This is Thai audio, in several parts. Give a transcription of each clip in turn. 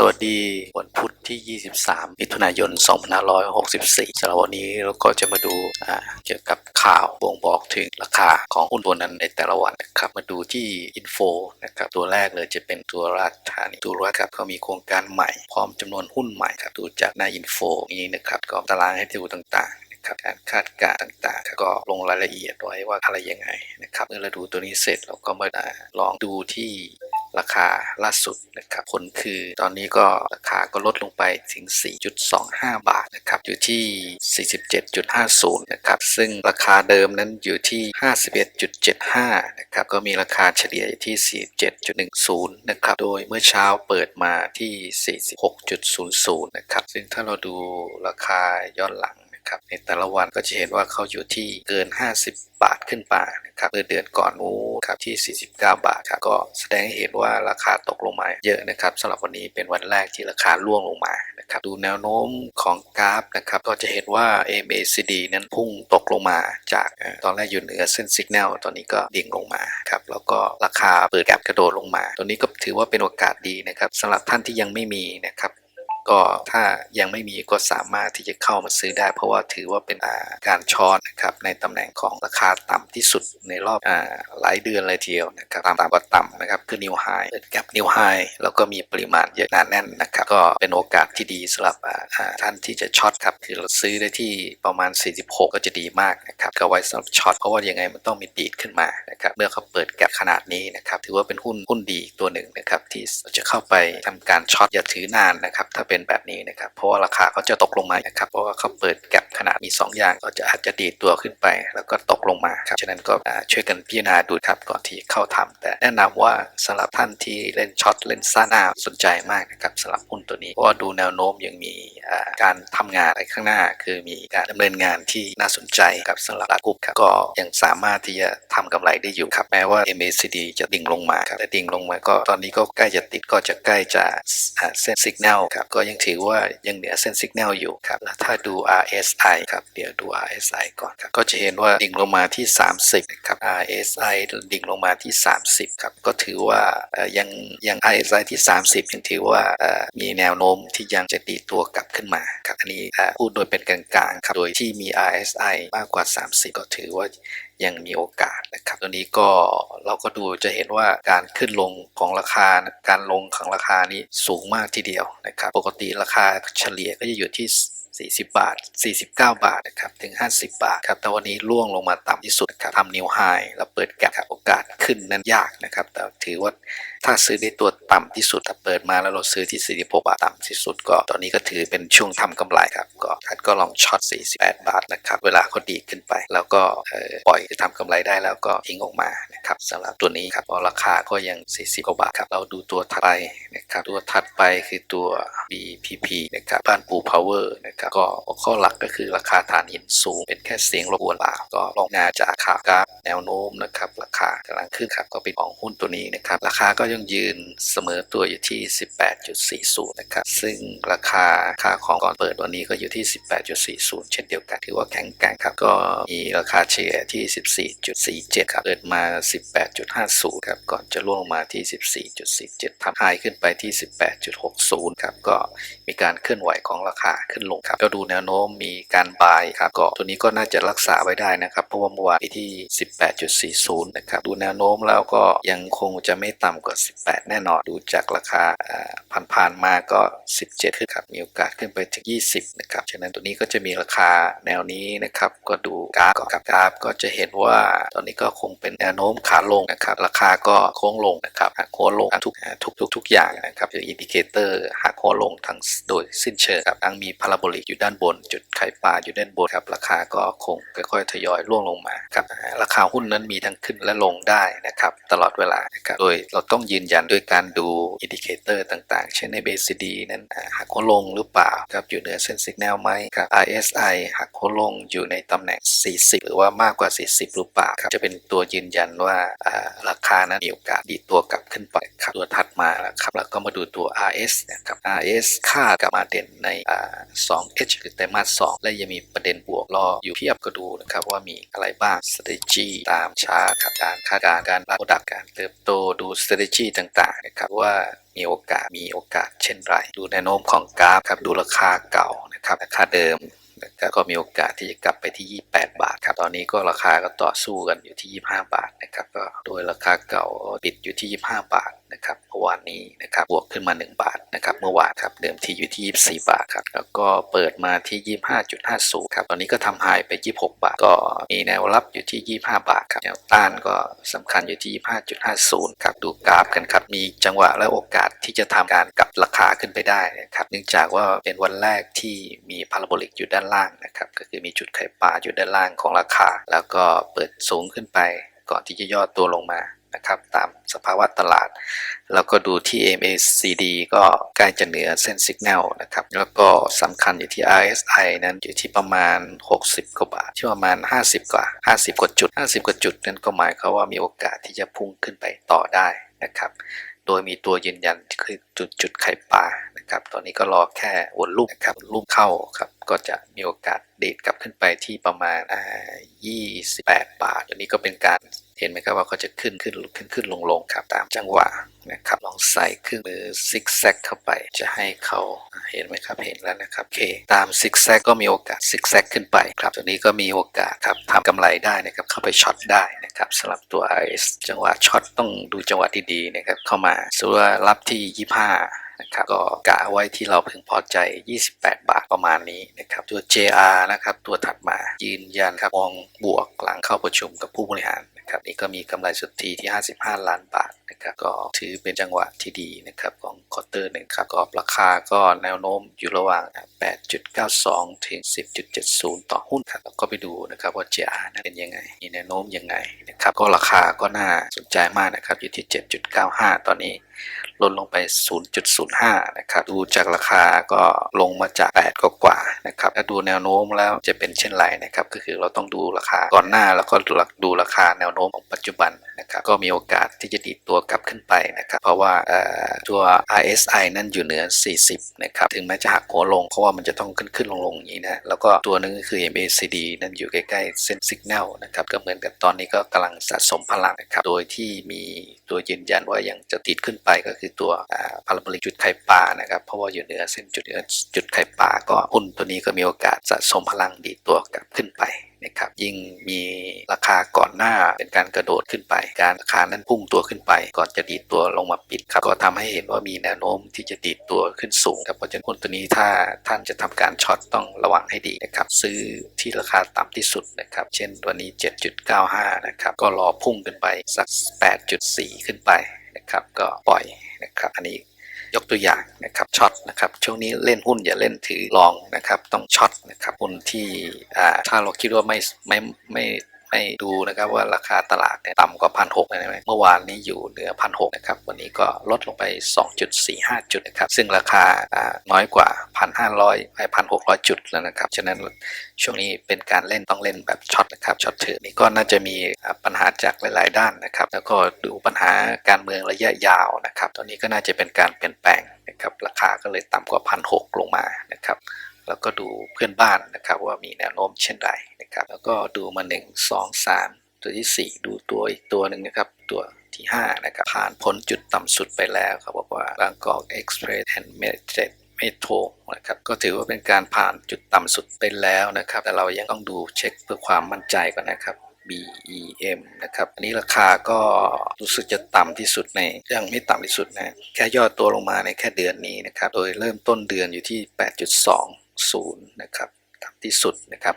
สวัสดีวันพุธที่ 23 มิถุนายน 2564สำหรับวันนี้เราก็จะมาดูเกี่ยวกับข่าวบ่งบอกถึงราคาของหุ้นตัวนั้นในแต่ละวันนะครับ มาดูที่อินโฟนะครับ ตัวแรกเลยจะเป็นตัวราชธานีตัวรัฐครับเขามีโครงการใหม่ พร้อมจำนวนหุ้นใหม่ครับ ดูจากหน้าอินโฟนี้นะครับก็ตารางให้ดูต่างๆนะครับการคาดการณ์ต่างๆ ก็ลงรายละเอียดไว้ว่าอะไรยังไงนะครับ เมื่อเราดูตัวนี้เสร็จเราก็มาลองดูที่ ราคาล่าสุดนะครับผลคือตอนนี้ก็ราคาก็ลดลงไปถึง 4.25 บาทนะครับอยู่ที่ 47.50 นะครับซึ่งราคาเดิมนั้นอยู่ที่ 51.75 นะครับก็มีราคาเฉลี่ยอยู่ที่ 47.10 นะครับโดยเมื่อเช้าเปิดมาที่ 46.00 นะครับซึ่งถ้าเราดูราคาย้อนหลัง นะครับในแต่ละวันก็จะเห็นว่าเขาอยู่ที่เกิน 50 บาทขึ้นไปนะครับเมื่อเดือนก่อนนู้นครับที่ 49 บาทครับก็แสดงให้เห็นว่าราคาตกลงมาเยอะนะครับสำหรับวันนี้เป็นวันแรกที่ราคาร่วงลงมานะครับดูแนวโน้มของกราฟนะครับก็จะเห็นว่า MACD นั้นพุ่งตกลงมาจากตอนแรกอยู่เหนือเส้นสัญญาณตอนนี้ก็ดิ่งลงมาครับแล้วก็ราคาเปิดแกลบกระโดดลงมา ตัวนี้ก็ถือว่าเป็นโอกาสดีนะครับสำหรับท่านที่ยังไม่มีนะครับ ก็ถ้ายังไม่มีก็สามารถที่จะเข้ามาซื้อได้ เพราะว่าถือว่าเป็นาการช้อนนะครับในตำแหน่งของราคาต่ำที่สุดในรอบอหลายเดือนเลยทีเดียวนะครับต่ำต่ำกว่าต่ำนะครับคือนิวไฮเปิดแกลบนิวไฮแล้วก็มีปริมาณเยอะหนาแน่นนะครับก็เป็นโอกาสที่ดีสำหรับท่านที่จะช็อตครับคือเราซื้อได้ที่ประมาณ 46 ก็จะดีมากนะครับก็ไว้สำหรับช็อตเพราะว่ายังไงมันต้องมีดีดขึ้นมานะครับเมื่อเขาเปิดแกลบขนาดนี้นะครับถือว่าเป็นหุ้นหุ้นดีตัวหนึ่งนะครับที่จะเข้าไปทำการช็อตอย่าถือนานนะครับถ้าเป็นแบบนี้นะครับ เพราะว่าราคาเขาจะตกลงมานะครับเพราะว่าเขาเปิดแกลบขนาดมี 2 อย่าง ก็จะอาจจะดีดตัวขึ้นไป แล้วก็ตกลงมาครับฉะนั้นก็ช่วยกันพิจารณาดูครับก่อนที่เข้าทำแต่แนะนำว่าสำหรับท่านที่เล่นช็อตเล่นซ่านาสนใจมากนะครับสำหรับหุ้นตัวนี้เพราะว่าดูแนวโน้มยังมีการทำงานในข้างหน้า คือมีการดำเนินงานที่น่าสนใจครับสำหรับกลุ่มครับก็ยังสามารถที่จะทำกำไรได้อยู่ครับแม้ว่า MACD จะดิ่งลงมาครับแต่ดิ่งลงมาก็ตอนนี้ก็ใกล้จะติดก็จะใกล้จะเส้นสัญญาณครับก็ยังถือว่ายังเหนือเส้นสัญญาณอยู่ครับแล้วถ้าดู RSI ครับเดี๋ยวดู RSI ก่อนครับก็จะเห็นว่าดิ่งลงมาที่ 30นะครับ RSI ดิ่งลงมาที่ 30ครับก็ถือว่ายังยัง RSI ที่ 30 ยังถือว่ามีแนวโน้มที่ยังจะดีตัวกลับขึ้นมาครับอันนี้พูดโดยเป็นกลางๆครับโดยที่มี RSI มากกว่า 30 ก็ถือว่า ยังมีโอกาสนะครับตัวนี้ก็เราก็ดูจะเห็นว่าการขึ้นลงของราคาการลงของราคานี้สูงมากทีเดียวนะครับ ปกติราคาเฉลี่ยก็จะอยู่ที่ 40 บาท 49 บาทนะครับถึง 50 บาทครับแต่วันนี้ล่วงลงมาต่ำที่สุดครับทำนิวไฮแล้วเปิดแกลบครับโอกาสขึ้นนั้นยากนะครับ แต่ถือว่าถ้าซื้อในตัวต่ำที่สุดถ้าเปิดมาแล้วเราซื้อที่ 46 บาทต่ำที่สุดก็ ตอนนี้ก็ถือเป็นช่วงทำกำไรครับ ก็ท่านก็ลองช็อต 48 บาทนะครับเวลาเขาดีขึ้นไป แล้วก็ปล่อยทำกำไรได้แล้วก็ทิ้งออกมานะครับสำหรับตัวนี้ครับราะราคาก็ยัง 40 กว่าบาทครับเราดูตัวถัดไปนะครับตัวถัดไปคือตัว BPP นะครับบ้านปูพาวเวอร์นะครับก็หัวข้อหลักก็คือราคาฐานหินสูง เป็นแค่เสียงรบกวนเปล่าก็ลองงาจากข่าวกราฟแนวโน้มนะครับราคากำลังขึ้นครับก็เป็นของหุ้นตัวนี้นะครับราคาก็ยังยืนเสมอตัวอยู่ที่ 18.40 นะครับซึ่งราคาค่าของก่อนเปิดวันนี้ก็อยู่ที่ 18.40 เช่นเดียวกันถือว่าแข็งแกร่งครับก็มีราคาเฉลี่ยที่ 14.47 ครับเปิดมา 18.50 ครับก่อนจะล่วงลงมาที่ 14.47ทำไฮขึ้นไปที่ 18.60 ครับก็มีการเคลื่อนไหวของราคาขึ้นลงครับก็ดูแนวโน้มมีการบายครับก็ตัวนี้ก็น่าจะรักษาไว้ได้นะครับ เพราะว่าเมื่อวานที่ 18.40 นะครับดูแนวโน้มแล้วก็ยังคงจะไม่ต่ำกว่า 18 แน่นอนดูจากราคาผ่านๆมาก็ 17 ขึ้นครับมีโอกาสขึ้นไปถึง 20 นะครับฉะนั้นตัวนี้ก็จะมีราคาแนวนี้นะครับก็ดูกราฟก่อนครับกราฟก็จะเห็นว่าตอนนี้ก็คงเป็นแนวโน้มขาลงนะครับราคาก็โค้งลงนะครับหักโค้งลงทุกทุกทุกทุกอย่างนะครับคืออินดิเคเตอร์หักโค้งลงทั้งโดยสิ้นเชิงครับทั้งมีพาราโบลิกอยู่ด้านบน จุดไข่ปลาอยู่ด้านบนครับราคาก็คงค่อยๆทยอยร่วงลงมาครับราคาหุ้นนั้นมีทั้งขึ้นและลงได้นะครับตลอดเวลานะครับโดยเราต้องยืนยันด้วยการดูอินดิเคเตอร์ต่างๆ เช่นใน BCD นั้นหักโค้งลงหรือเปล่าครับอยู่เหนือเส้นสัญญาณไหมครับ RSI หักโค้งลงอยู่ในตำแหน่ง 40 หรือว่ามากกว่า 40 หรือเปล่าครับจะเป็นตัวยืนยันว่าราคานั้นมีโอกาสดีตัวกลับขึ้นไปครับตัวถัดมาแล้วครับแล้วก็มาดูตัว RS นะครับ RS ค่ากลับมาเด่นในสอง 2H คือไตรมาส2และยังมีประเด็นบวกรออยู่เพียบก็ดูนะครับว่ามีอะไรบ้าง strategy ตามชาร์ตการคาดการณ์การรับดักการเติบโตดู strategy ต่างๆนะครับว่ามีโอกาสมีโอกาสเช่นไร ดูแนวโน้มของกราฟครับดูราคาเก่านะครับราคาเดิมนะครับก็มีโอกาสที่จะกลับไปที่ 28 บาทครับ ตอนนี้ก็ราคาก็ต่อสู้กันอยู่ที่ 25 บาทนะครับ ก็โดยราคาเก่าปิดอยู่ที่ 25 บาท นะครับเมื่อวานนี้นะครับบวกขึ้นมา 1 บาทนะครับเมื่อวานครับเดิมทีอยู่ที่ 24 บาทครับแล้วก็เปิดมาที่ 25.50ครับตอนนี้ก็ทำไฮไป 26 บาท ก็มีแนวรับอยู่ที่ 25 บาทครับแนวต้านก็สำคัญอยู่ที่ 25.50ครับดูกราฟกันครับมีจังหวะและโอกาสที่จะทำการกลับราคาขึ้นไปได้นะครับเนื่องจากว่าเป็นวันแรกที่มีพาราโบลิกอยู่ด้านล่างนะครับก็คือมีจุดไข่ปลาอยู่ด้านล่างของราคา แล้วก็เปิดสูงขึ้นไปก่อนที่จะย่อตัวลงมา นะครับตามสภาวะตลาด แล้วก็ดูที่ MACD ก็ใกล้จะเหนือเส้นสัญญาณนะครับ แล้วก็สำคัญอยู่ที่ RSI นั้นอยู่ที่ประมาณ 60 กว่าบาทที่ประมาณ 50 กว่า 50 กว่าจุด 50 กว่าจุด นั้นก็หมายความว่ามีโอกาสที่จะพุ่งขึ้นไปต่อได้นะครับ โดยมีตัวยืนยันคือจุดจุดไข่ปลานะครับ ตอนนี้ก็รอแค่วนลูกนะครับลูกเข้าครับก็จะมีโอกาสเดทกลับขึ้นไปที่ประมาณอ่า28 บาท อันนี้ก็เป็นการ เห็นไหมครับว่าเขาจะขึ้นขึ้นขึ้นขึ้นลงลงครับตามจังหวะนะครับลองใส่เครื่องมือซิกแซกเข้าไป จะให้เขาเห็นไหมครับเห็นแล้วนะครับโอเค ตามซิกแซกก็มีโอกาสซิกแซกขึ้นไปครับตัวนี้ก็มีโอกาสครับทำกำไรได้นะครับเข้าไปช็อตได้นะครับสำหรับตัว RS จังหวะช็อตต้องดูจังหวะดีๆนะครับเข้ามาสมมติว่ารับที่ 25นะครับก็กะไว้ที่เราพึงพอใจ 28 บาทประมาณนี้นะครับตัว JR นะครับตัวถัดมายืนยันครับมองบวกหลังเข้าประชุมกับผู้บริหาร นะครับนี่ก็มีกำไรสุทธิที่ 55 ล้านบาทนะครับก็ถือเป็นจังหวะที่ดีนะครับของควอเตอร์หนึ่งครับก็ราคาก็แนวโน้มอยู่ระหว่าง 8.92 ถึง 10.70 ต่อหุ้นครับแล้วก็ไปดูนะครับว่า JR นั้นเป็นยังไงมีแนวโน้มยังไงนะครับก็ราคาก็น่าสนใจมากนะครับอยู่ที่ 7.95 ตอนนี้ ลดลงไป 0.05 นะครับ ดูจากราคาก็ลงมาจาก 8 กว่าๆนะครับ ถ้าดูแนวโน้มแล้วจะเป็นเช่นไรนะครับ ก็คือเราต้องดูราคาก่อนหน้าแล้วก็ดูราคาแนวโน้มของปัจจุบันนะครับ ก็มีโอกาสที่จะดีดตัวกลับขึ้นไปนะครับ เพราะว่าเอ่อตัว RSI นั่นอยู่เหนือ 40 นะครับ ถึงแม้จะหักหัวลงเพราะว่ามันจะต้องขึ้นขึ้นลงลงอย่างนี้นะ แล้วก็ตัวนึงก็คือ MACD นั่นอยู่ใกล้ๆเส้นสัญญาณนะครับ ก็เหมือนกับตอนนี้ก็กำลังสะสมพลังนะครับ โดยที่มีตัวยืนยันว่ายังจะติดขึ้นไปก็คือตัวพาราโบลิกจุดไข่ปลานะครับ เพราะว่าอยู่เหนือเส้นจุดเหนือจุดไข่ปลาก็หุ้นตัวนี้ก็มีโอกาสสะสมพลังดีตัวกลับขึ้นไปนะครับยิ่งมีราคาก่อนหน้าเป็นการกระโดดขึ้นไป การราคานั้นพุ่งตัวขึ้นไป ก่อนจะดีดตัวลงมาปิดครับก็ทำให้เห็นว่ามีแนวโน้มที่จะดีดตัวขึ้นสูงครับเพราะฉะนั้นหุ้นตัวนี้ถ้าท่านจะทำการช็อตต้องระวังให้ดีนะครับซื้อที่ราคาต่ำที่สุดนะครับเช่นตัวนี้ 7.95 นะครับก็รอพุ่งขึ้นไปสัก 8.4 ขึ้นไปนะครับก็ปล่อย นะครับอันนี้ยกตัวอย่างนะครับช็อตนะครับช่วงนี้เล่นหุ้นอย่าเล่นถือลองนะครับต้องช็อตนะครับหุ้นที่ถ้าเราคิดว่าไม่ไม่ไม่ ไม่ดูนะครับว่าราคาตลาดเนี่ยต่ำกว่าพันหกใช่ไหมเมื่อวานนี้อยู่เหนือพันหกนะครับวันนี้ก็ลดลงไป 2.45 จุดนะครับซึ่งราคาน้อยกว่า 1,500ไป1,600 จุดแล้วนะครับฉะนั้นช่วงนี้เป็นการเล่นต้องเล่นแบบช็อตนะครับช็อตถือนี่ก็น่าจะมีปัญหาจากหลาย ๆ ด้านนะครับ แล้วก็ดูปัญหาการเมืองระยะยาวนะครับ ตอนนี้ก็น่าจะเป็นการเปลี่ยนแปลงนะครับราคาก็เลยต่ำกว่าพันหกลงมานะครับ แล้วก็ดูเพื่อนบ้านนะครับว่ามีแนวโน้มเช่นไรนะครับ แล้วก็ดูมา 1 2 3 ตัวทีสี่ 4 ดูตัวอีกตัวหนึ่งนะครับ ตัวที่ 5 นะครับ ผ่านพ้นจุดต่ำสุดไปแล้วเขาบอกว่าบางกอกเอ็กซ์เพรสแอนด์เมเจเมโทรนะครับก็ถือว่าเป็นการผ่านจุดต่ำสุดไปแล้วนะครับ แต่เรายังต้องดูเช็คเพื่อความมั่นใจก่อนนะครับ BEM นะครับอันนี้ราคาก็รู้สึกจะต่ำที่สุดในยังไม่ต่ำที่สุดนะแค่ย่อตัวลงมาในแค่เดือนนี้นะครับ โดยเริ่มต้นเดือนอยู่ที่ 0นะครับต่ำที่สุดนะครับ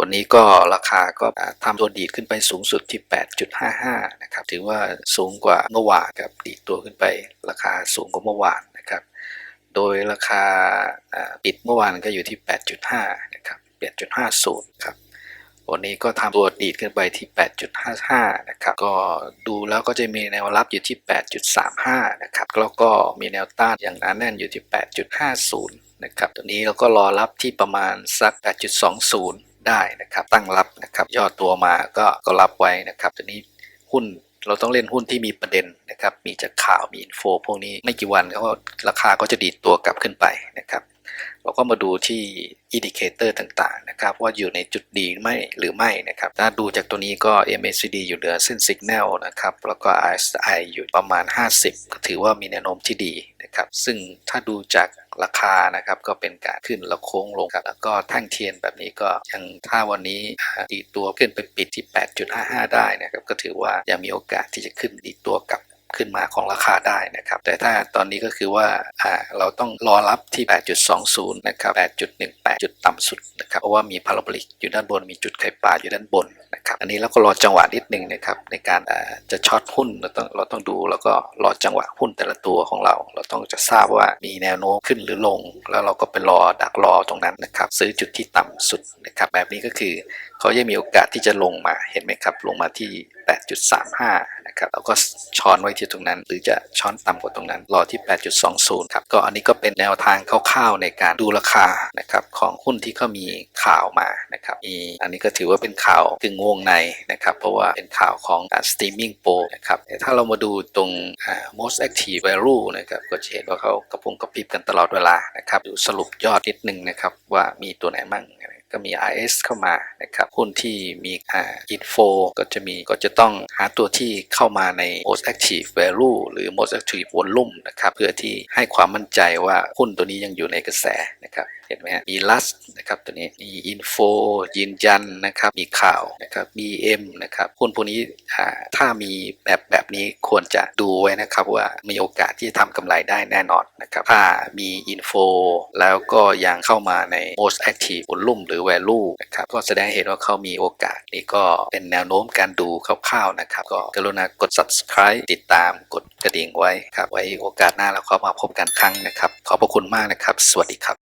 วันนี้ก็ราคาก็ทำตัวดีดขึ้นไปสูงสุดที่ 8.55 นะครับ ถือว่าสูงกว่าเมื่อวานครับดีดตัวขึ้นไปราคาสูงกว่าเมื่อวานนะครับ โดยราคาอ่าปิดเมื่อวานก็อยู่ที่ 8.5 นะครับ 8.50 ครับ วันนี้ก็ทำตัวดีดขึ้นไปที่ 8.55 นะครับ ก็ดูแล้วก็จะมีแนวรับอยู่ที่ 8.35 นะครับ แล้วก็มีแนวต้านอย่างหนาแน่นอยู่ที่ 8.50 นะครับ ตัวนี้เราก็รอรับที่ประมาณสัก 8.20 ได้นะครับ ตั้งรับนะครับ ย่อตัวมาก็ก็รับไว้นะครับ ตัวนี้หุ้นเราต้องเล่นหุ้นที่มีประเด็นนะครับ มีจากข่าว มีอินโฟ พวกนี้ไม่กี่วันก็ราคาก็จะดีดตัวกลับขึ้นไปนะครับ เราก็มาดูที่อินดิเคเตอร์ต่างๆนะครับว่าอยู่ในจุดดีไหมหรือไม่นะครับถ้าดูจากตัวนี้ก็ MACD อยู่เหนือเส้น Signal นะครับแล้วก็ RSI อยู่ประมาณ 50 ก็ถือว่ามีแนวโน้มที่ดีนะครับซึ่งถ้าดูจากราคานะครับก็เป็นการขึ้นแล้วโค้งลงครับแล้วก็แท่งเทียนแบบนี้ก็ยังถ้าวันนี้ดีตัวขึ้นไปปิดที่ 8.55 ได้นะครับก็ถือว่ายังมีโอกาสที่จะขึ้นดีตัวกลับ ขึ้นมาของราคาได้นะครับ แต่ถ้าตอนนี้ก็คือว่าเราต้องรอรับที่ 8.20 นะครับ 8.18 จุดต่ำสุดนะครับ เพราะว่ามีพาราโบลิกอยู่ด้านบน มีจุดไข่ปลาอยู่ด้านบนนะครับ อันนี้เราก็รอจังหวะนิดนึงนะครับในการจะช็อตหุ้นเราต้องเราต้องดูแล้วก็รอจังหวะหุ้นแต่ละตัวของเรา เราต้องจะทราบว่ามีแนวโน้มขึ้นหรือลง แล้วเราก็ไปรอดักรอตรงนั้นนะครับ ซื้อจุดที่ต่ำสุดนะครับ แบบนี้ก็คือเขายังมีโอกาสที่จะลงมาเห็นไหมครับ ลงมาที่ 8.35 นะครับแล้วก็ช้อนไว้ที่ตรงนั้น หรือจะช้อนต่ำกว่าตรงนั้น รอที่ 8.20 ครับ ก็อันนี้ก็เป็นแนวทางคร่าวๆในการดูราคานะครับของหุ้นที่เขามีข่าวมานะครับมีอันนี้ก็ถือว่าเป็นข่าวกึ่งวงในนะครับ เพราะว่าเป็นข่าวของ streaming pro นะครับถ้าเรามาดูตรง most active value นะครับก็จะเห็นว่าเขากระพุ้งกระพริบกันตลอดเวลานะครับดูสรุปยอดนิดนึงนะครับว่ามีตัวไหนมั่ง ก็มี RS เข้ามานะครับหุ้นที่มีอ่า info ก็จะมีก็จะต้องหาตัวที่เข้ามาใน most active value หรือ most active volume นะครับเพื่อที่ให้ความมั่นใจว่าหุ้นตัวนี้ยังอยู่ในกระแสนะครับเห็นไหมฮะมี last นะครับตัวนี้มี info ยืนยันนะครับมีข่าวนะครับ BM นะครับหุ้นพวกนี้ถ้ามีแบบแบบนี้ควรจะดูไว้นะครับว่ามีโอกาสที่จะทำกำไรได้แน่นอนนะครับถ้ามี info แล้วก็ยังเข้ามาใน most active volume หรือ value นะครับก็แสดงเห็นว่าเขามีโอกาสนี่ก็เป็นแนวโน้มการดูคร่าวๆนะครับ ก็กรุณากด subscribe ติดตามกดกระดิ่งไว้ครับไว้โอกาสหน้าเราเข้ามาพบกันครั้งนะครับ ขอบพระคุณมากนะครับ สวัสดีครับ